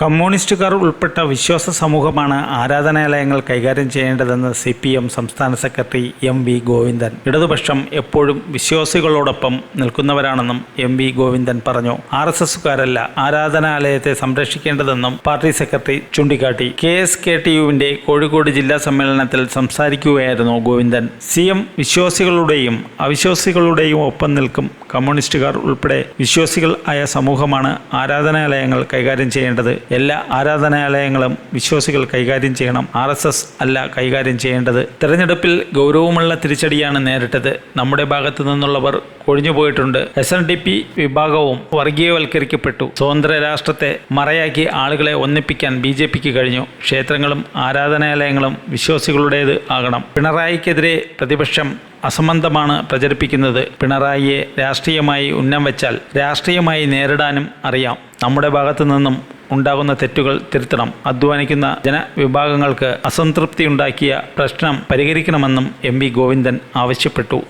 കമ്മ്യൂണിസ്റ്റുകാർ ഉൾപ്പെട്ട വിശ്വാസ സമൂഹമാണ് ആരാധനാലയങ്ങൾ കൈകാര്യം ചെയ്യേണ്ടതെന്ന് സി പി എം സംസ്ഥാന സെക്രട്ടറി എം വി ഗോവിന്ദൻ. ഇടതുപക്ഷം എപ്പോഴും വിശ്വാസികളോടൊപ്പം നിൽക്കുന്നവരാണെന്നും എം വി ഗോവിന്ദൻ പറഞ്ഞു. ആർ എസ് എസുകാരല്ല ആരാധനാലയത്തെ സംരക്ഷിക്കേണ്ടതെന്നും പാർട്ടി സെക്രട്ടറി ചൂണ്ടിക്കാട്ടി. കെ എസ് കെ ടി യുവിന്റെ കോഴിക്കോട് ജില്ലാ സമ്മേളനത്തിൽ സംസാരിക്കുകയായിരുന്നു ഗോവിന്ദൻ. സി എം വിശ്വാസികളുടെയും അവിശ്വാസികളുടെയും ഒപ്പം നിൽക്കും കമ്മ്യൂണിസ്റ്റുകാർ ഉൾപ്പെടെ വിശ്വാസികൾ ആയ സമൂഹമാണ് ആരാധനാലയങ്ങൾ കൈകാര്യം ചെയ്യേണ്ടത് എല്ലാ ആരാധനാലയങ്ങളും വിശ്വാസികൾ കൈകാര്യം ചെയ്യണം. ആർ എസ് എസ് അല്ല കൈകാര്യം ചെയ്യേണ്ടത്. തെരഞ്ഞെടുപ്പിൽ ഗൗരവമുള്ള തിരിച്ചടിയാണ് നേരിട്ടത്. നമ്മുടെ ഭാഗത്തു നിന്നുള്ളവർ കൊഴിഞ്ഞുപോയിട്ടുണ്ട് എസ് എൻ ഡി പി വിഭാഗവും വർഗീയവൽക്കരിക്കപ്പെട്ടു. സ്വതന്ത്ര രാഷ്ട്രത്തെ മറയാക്കി ആളുകളെ ഒന്നിപ്പിക്കാൻ ബി ജെ പിക്ക് കഴിഞ്ഞു. ക്ഷേത്രങ്ങളും ആരാധനാലയങ്ങളും വിശ്വാസികളുടേത് ആകണം. പിണറായിക്കെതിരെ പ്രതിപക്ഷം അസംബന്ധമാണ് പ്രചരിപ്പിക്കുന്നത്. പിണറായിയെ രാഷ്ട്രീയമായി ഉന്നം വെച്ചാൽ രാഷ്ട്രീയമായി നേരിടാനും അറിയാം. നമ്മുടെ ഭാഗത്തു നിന്നും ഉണ്ടാകുന്ന തെറ്റുകൾ തിരുത്തണം. അധ്വാനിക്കുന്ന ജനവിഭാഗങ്ങൾക്ക് അസംതൃപ്തി ഉണ്ടാക്കിയ പ്രശ്നം പരിഹരിക്കണമെന്നും എം വി ഗോവിന്ദൻ ആവശ്യപ്പെട്ടു.